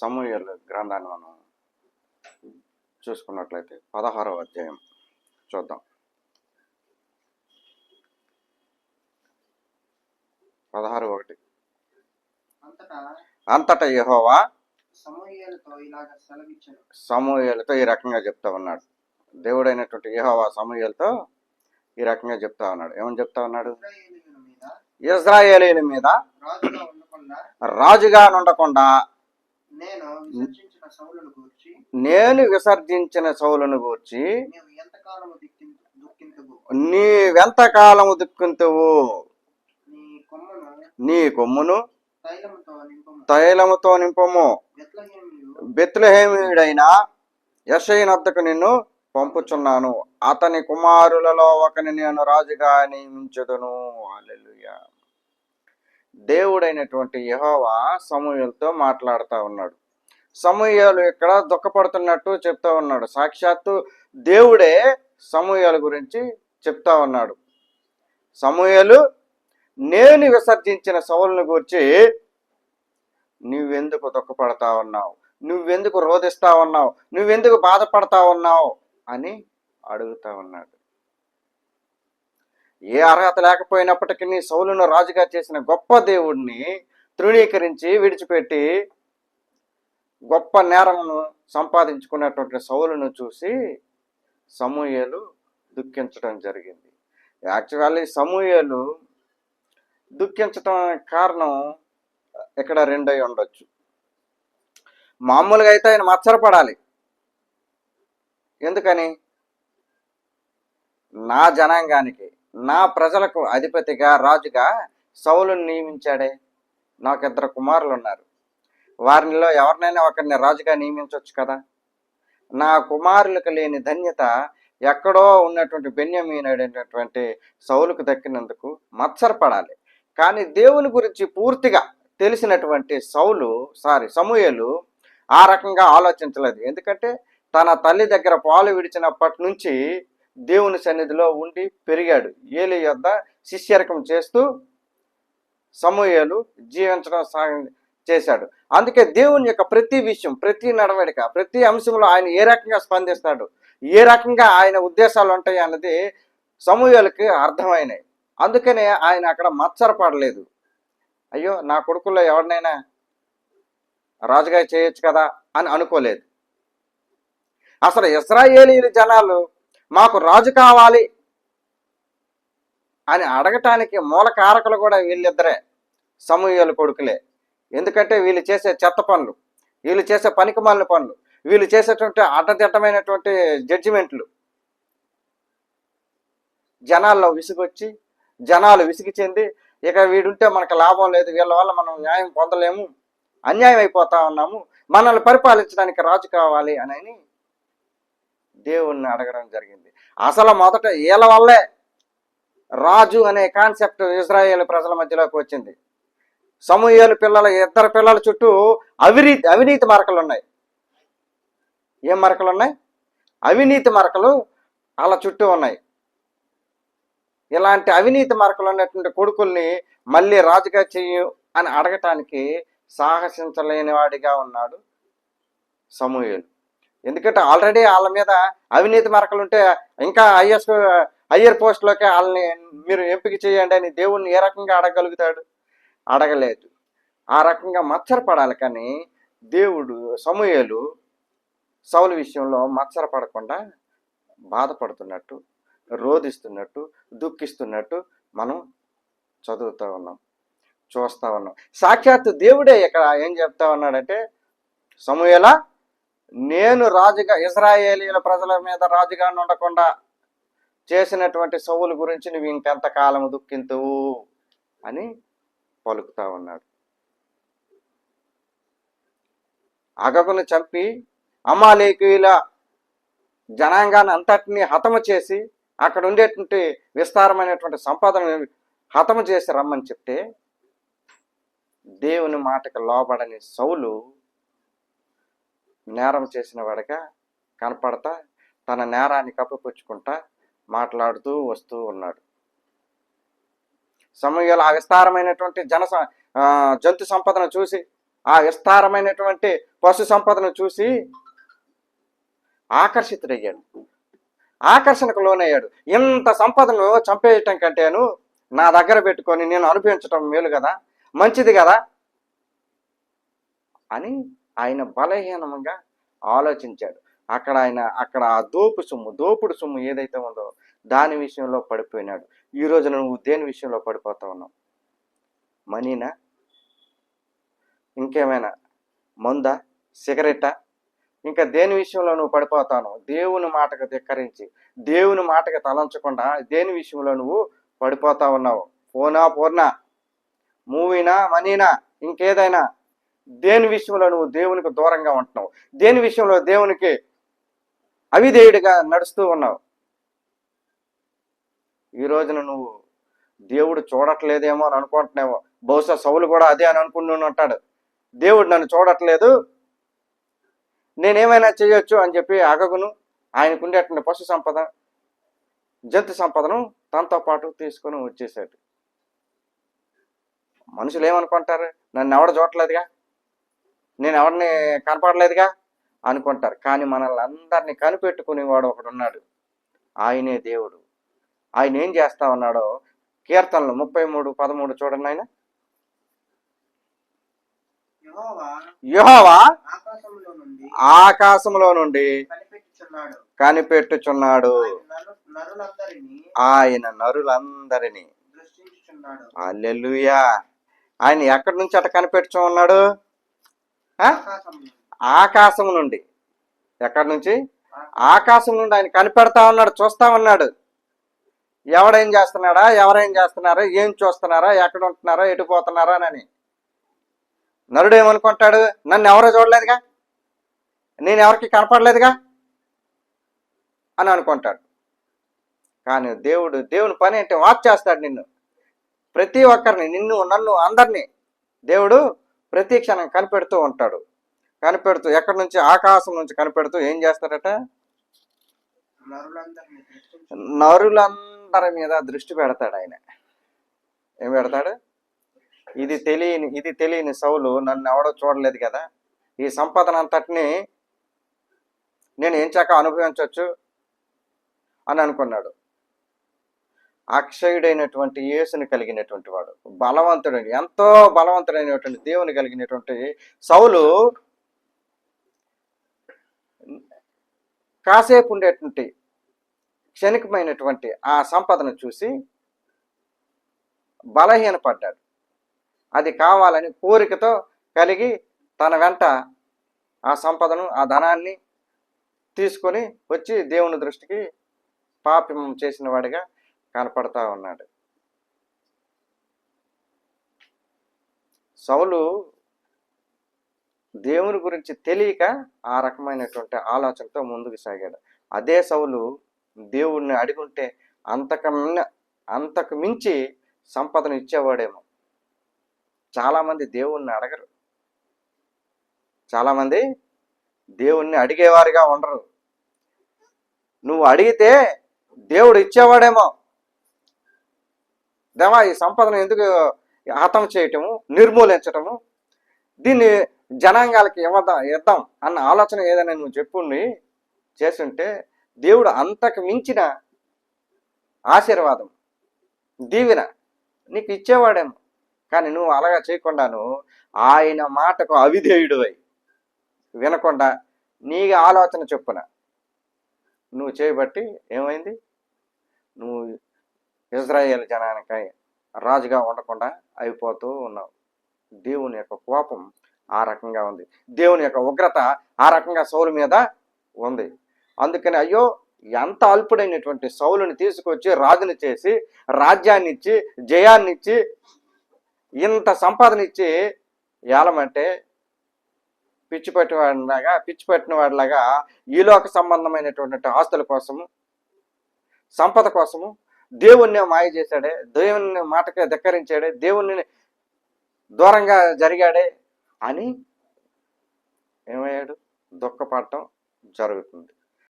సమూహల గ్రంథాన్ని మనం చూసుకున్నట్లయితే పదహారవ అధ్యాయం చూద్దాం. పదహారు ఒకటి. అంతటా యెహోవా సమూహలతో ఈ రకంగా చెప్తా ఉన్నాడు. దేవుడైనటువంటి యెహోవా సమూహలతో ఈ రకంగా చెప్తా ఉన్నాడు. ఏమని చెప్తా ఉన్నాడు? ఇజ్రాయేలీల మీద రాజుగా ఉండకుండా నేను విసర్జించిన సౌలను గూర్చి నేను విసర్జించిన సౌలను గూర్చి నీవు ఎంతకాలము దిక్కి దుఃఖింతువు నీ కొమ్మను తైలముతో నింపము. బెత్లహేమీయుడైన యశయినద్దకు నిన్ను పంపుచున్నాను. అతని కుమారులలో ఒకని నేను రాజుగా నియమించుదును. హల్లెలూయా. దేవుడైనటువంటి యహోవా సమూహలతో మాట్లాడుతూ ఉన్నాడు. సమూహాలు ఇక్కడ దుఃఖపడుతున్నట్టు చెప్తా ఉన్నాడు. సాక్షాత్తు దేవుడే సమూహాల గురించి చెప్తా ఉన్నాడు. సమూహలు నేను విసర్జించిన సౌలను గురించి నువ్వెందుకు దుఃఖపడతా ఉన్నావు? నువ్వెందుకు రోధిస్తా ఉన్నావు? నువ్వెందుకు బాధపడతా ఉన్నావు? అని అడుగుతా ఉన్నాడు. ఏ అర్హత లేకపోయినప్పటికీ నీ సౌలును రాజుగా చేసిన గొప్ప దేవుడిని తృణీకరించి విడిచిపెట్టి గొప్ప నేరమును సంపాదించుకున్నటువంటి సౌలును చూసి సమూహలు దుఃఖించడం జరిగింది. యాక్చువల్లీ సమూహలు దుఃఖించడం కారణం ఇక్కడ రెండై ఉండొచ్చు. మామూలుగా అయితే ఆయన మచ్చరపడాలి. ఎందుకని? నా జనాంగానికి. నా ప్రజలకు అధిపతిగా రాజుగా సౌలుని నియమించాడే నాకు ఇద్దరు కుమారులు ఉన్నారు వారిలో ఎవరినైనా ఒకరిని రాజుగా నియమించవచ్చు కదా? నా కుమారులకు లేని ధన్యత ఎక్కడో ఉన్నటువంటి బెన్యమీనటువంటి సౌలుకు దక్కినందుకు మత్సరపడాలి. కానీ దేవుని గురించి పూర్తిగా తెలిసినటువంటి సౌలు సారీ సమూహలు ఆ రకంగా ఆలోచించలేదు. ఎందుకంటే తన తల్లి దగ్గర పాలు విడిచినప్పటి నుంచి దేవుని సన్నిధిలో ఉండి పెరిగాడు. ఏలి యొద్ద శిష్యరకం చేస్తూ సమూహలు జీవించడం సాగ చేశాడు. అందుకే దేవుని యొక్క ప్రతి విషయం ప్రతి నడవడిక ప్రతి అంశంలో ఆయన ఏ రకంగా స్పందిస్తాడు ఏ రకంగా ఆయన ఉద్దేశాలు ఉంటాయి అన్నది సమూహాలకి అర్థమైనాయి. అందుకనే ఆయన అక్కడ మత్సరపడలేదు. అయ్యో నా కొడుకుల్లో ఎవరినైనా రాజుగా చేయొచ్చు కదా అని అనుకోలేదు. అసలు ఇస్రాయేలీ జనాలు మాకు రాజు కావాలి అని అడగటానికి మూల కారకులు కూడా వీళ్ళిద్దరే సమూహాల కొడుకులే. ఎందుకంటే వీళ్ళు చేసే చెత్త పనులు వీళ్ళు చేసే పనికిమాలిన పనులు వీళ్ళు చేసేటువంటి అడ్డదిట్టమైనటువంటి జడ్జిమెంట్లు జనాల్లో విసుగొచ్చి జనాలు విసిగి చెంది ఇక వీడుంటే మనకు లాభం లేదు వీళ్ళ వల్ల మనం న్యాయం పొందలేము అన్యాయం అయిపోతా ఉన్నాము మనల్ని పరిపాలించడానికి రాజు కావాలి అని దేవుణ్ణి అడగడం జరిగింది. అసలు మొదట వీళ్ళ వల్లే రాజు అనే కాన్సెప్ట్ ఇజ్రాయేల్ ప్రజల మధ్యలోకి వచ్చింది. సమూహలు పిల్లల ఇద్దరు పిల్లల చుట్టూ అవినీతి అవినీతి మరకలు ఉన్నాయి. ఏం మరకలు ఉన్నాయి? అవినీతి మరకలు వాళ్ళ చుట్టూ ఉన్నాయి. ఇలాంటి అవినీతి మరకలు ఉన్నటువంటి కొడుకుల్ని మళ్ళీ రాజుగా చెయ్యు అని అడగటానికి సాహసించలేని వాడిగా ఉన్నాడు సమూహలు ఎందుకంటే ఆల్రెడీ వాళ్ళ మీద అవినీతి మరకలు ఉంటే ఇంకా ఐఎస్ హయ్యర్ పోస్ట్లోకి వాళ్ళని మీరు ఎంపిక చేయండి అని దేవుణ్ణి ఏ రకంగా అడగగలుగుతాడు? అడగలేదు. ఆ రకంగా మచ్చరపడాలి కానీ దేవుడు సమూహలు సౌల విషయంలో మచ్చరపడకుండా బాధపడుతున్నట్టు రోధిస్తున్నట్టు దుఃఖిస్తున్నట్టు మనం చదువుతూ ఉన్నాం చూస్తూ ఉన్నాం. సాక్షాత్తు దేవుడే ఇక్కడ ఏం చెప్తా ఉన్నాడంటే సమూహలా నేను రాజుగా ఇజ్రాయేలీల ప్రజల మీద రాజుగా ఉండకుండా చేసినటువంటి సవుల గురించి నువ్వు ఇంకెంతకాలం దుఃఖింతువు అని పలుకుతా ఉన్నాడు. అగగును చంపి అమాలేకుల జనాంగాన్ని అంతటిని హతము చేసి అక్కడ ఉండేటువంటి విస్తారమైనటువంటి సంపదను హతము చేసి రమ్మని చెప్తే దేవుని మాటకు లోబడని సౌలు నేరం చేసిన వాడిగా కనపడతా తన నేరాన్ని కప్పిపుచ్చుకుంటా మాట్లాడుతూ వస్తూ ఉన్నాడు. సమయంలో ఆ విస్తారమైనటువంటి జన జంతు సంపదను చూసి ఆ విస్తారమైనటువంటి పశు సంపదను చూసి ఆకర్షితుడయ్యాడు. ఆకర్షణకు లోనయ్యాడు. ఇంత సంపదను చంపేయటం కంటేను నా దగ్గర పెట్టుకొని నేను అనుభవించటం మేలు కదా? మంచిది కదా? అని ఆయన బలహీనంగా ఆలోచించాడు. అక్కడ ఆయన అక్కడ ఆ దోపు సొమ్ము దోపుడు సొమ్ము ఏదైతే ఉందో దాని విషయంలో పడిపోయినాడు. ఈ రోజున నువ్వు దేని విషయంలో పడిపోతా ఉన్నావు? మనీనా? ఇంకేమైనా? మందా? సిగరెట్టా? ఇంకా దేని విషయంలో నువ్వు పడిపోతాను దేవుని మాటకు ధిక్కరించి దేవుని మాటకు తలంచకుండా దేని విషయంలో నువ్వు పడిపోతా ఉన్నావు? ఫోనా పూర్ణ మూవీనా మనీనా? ఇంకేదైనా? దేని విషయంలో నువ్వు దేవునికి దూరంగా ఉంటున్నావు? దేని విషయంలో దేవునికి అవిధేయుడిగా నడుస్తూ ఉన్నావు? ఈ రోజున నువ్వు దేవుడు చూడట్లేదేమో అని అనుకుంటున్నావు. బహుశా సౌలు కూడా అదే అని అనుకుంటూ ఉంటాడు దేవుడు నన్ను చూడట్లేదు. నేనేమైనా చేయొచ్చు అని చెప్పి అగగును ఆయనకుండేటువంటి పశు సంపద జంతు సంపదను తనతో పాటు తీసుకొని వచ్చేసాడు. మనుషులు ఏమనుకుంటారు? నన్ను ఎవడ చూడట్లేదుగా? నేను ఎవరిని కనపడలేదుగా అనుకుంటారు. కానీ మనల్ని అందరినీ కనిపెట్టుకునేవాడు ఒకడు ఉన్నాడు ఆయనే దేవుడు. ఆయన ఏం చేస్తా ఉన్నాడో కీర్తనలు ముప్పై మూడు పదమూడు చూడండి ఆయన యెహోవా ఆకాశంలో నుండి కనిపెట్టుచున్నాడు. కనిపెట్టుచున్నాడు. ఆయన నరు- నరులందరినీ అల్లెలుయా ఆయన ఎక్కడి నుంచి అట కనిపెట్టుచు ఉన్నాడు? ఆ? ఆకాశంలో ఆకాశం నుండి. ఎక్కడి నుంచి? ఆకాశం నుండి ఆయన కనిపెడతా ఉన్నాడు చూస్తా ఉన్నాడు. ఎవడేం చేస్తున్నాడా? ఎవరేం చేస్తున్నారా? ఏం చూస్తున్నారా? ఎక్కడ ఉంటున్నారా? ఎటు పోతున్నారా అని నరుడు ఏమనుకుంటాడు? నన్ను ఎవరో చూడలేదుగా? నేను ఎవరికి కనపడలేదుగా? అని అనుకుంటాడు. కానీ దేవుడు దేవుని పని ఏంటి? వాచ్ చేస్తాడు నిన్ను. ప్రతి ఒక్కరిని నిన్ను నన్ను అందరినీ దేవుడు ప్రతి క్షణం కనిపెడుతూ ఉంటాడు. కనిపెడుతూ ఎక్కడి నుంచి? ఆకాశం నుంచి కనిపెడుతూ ఏం చేస్తాడట? నరులందరి మీద దృష్టి పెడతాడు ఆయన. ఏం పెడతాడు? ఇది తెలియని ఇది తెలియని సౌలు నన్ను ఎవడో చూడలేదు కదా. ఈ సంపదనంతటిని నేను ఏం చాక అనుభవించవచ్చు అని అనుకున్నాడు. అక్షయుడైనటువంటి యేసుని కలిగినటువంటి వాడు. బలవంతుడు ఎంతో బలవంతుడైనటువంటి దేవుని కలిగినటువంటి సౌలు కాసేపు ఉండేటువంటి క్షణికమైనటువంటి ఆ సంపదను చూసి బలహీనపడ్డాడు. అది కావాలని కోరికతో కలిగి తన వెంట ఆ సంపదను ఆ ధనాన్ని తీసుకొని వచ్చి దేవుని దృష్టికి పాపం చేసిన వాడిగా కనపడతా ఉన్నాడు. సౌలు దేవుని గురించి తెలియక ఆ రకమైనటువంటి ఆలోచనతో ముందుకు సాగాడు. అదే సౌలు దేవుణ్ణి అడుగుంటే అంతకు మిన్న- అంతకు మించి సంపదను ఇచ్చేవాడేమో. చాలామంది దేవుణ్ణి అడగరు. చాలామంది దేవుణ్ణి అడిగేవారుగా ఉండరు. నువ్వు అడిగితే దేవుడు ఇచ్చేవాడేమో. దేవా ఈ సంపదను ఎందుకు హతం చేయటము నిర్మూలించటము? దీన్ని జనాంగాలకి ఇవ్వదా ఇద్దాం అన్న ఆలోచన ఏదైనా నువ్వు చెప్పుండి చేస్తుంటే దేవుడు అంతకు మించిన ఆశీర్వాదం దీవెన నీకు ఇచ్చేవాడేమో. కానీ నువ్వు అలాగా చేయకుండాను ఆయన మాటకు అవిధేయుడు అయి వినకుండా నీ ఆలోచన చొప్పున నువ్వు చేయబట్టి ఏమైంది? నువ్వు ఇజ్రాయేల్ జనానికి రాజుగా ఉండకుండా అయిపోతూ ఉన్నావు దేవుని యొక్క కోపం ఆ రకంగా ఉంది. దేవుని యొక్క ఉగ్రత ఆ రకంగా సౌలు మీద ఉంది. అందుకని అయ్యో ఎంత అల్పుడైనటువంటి సౌలుని తీసుకొచ్చి రాజుని చేసి రాజ్యాన్ని ఇచ్చి జయాన్ని ఇచ్చి ఇంత సంపాదన ఇచ్చి ఏలమంటే పిచ్చి పెట్టినవాడిలాగా పిచ్చి పెట్టిన వాడిలాగా ఈలోక సంబంధమైనటువంటి ఆస్తుల కోసము సంపద కోసము దేవుణ్ణి మాయ చేశాడే దేవుని మాటకి ధిక్కరించాడే దేవుణ్ణి దూరంగా జరిగాడే అని ఏమయ్యాడు? దుఃఖపడటం జరుగుతుంది.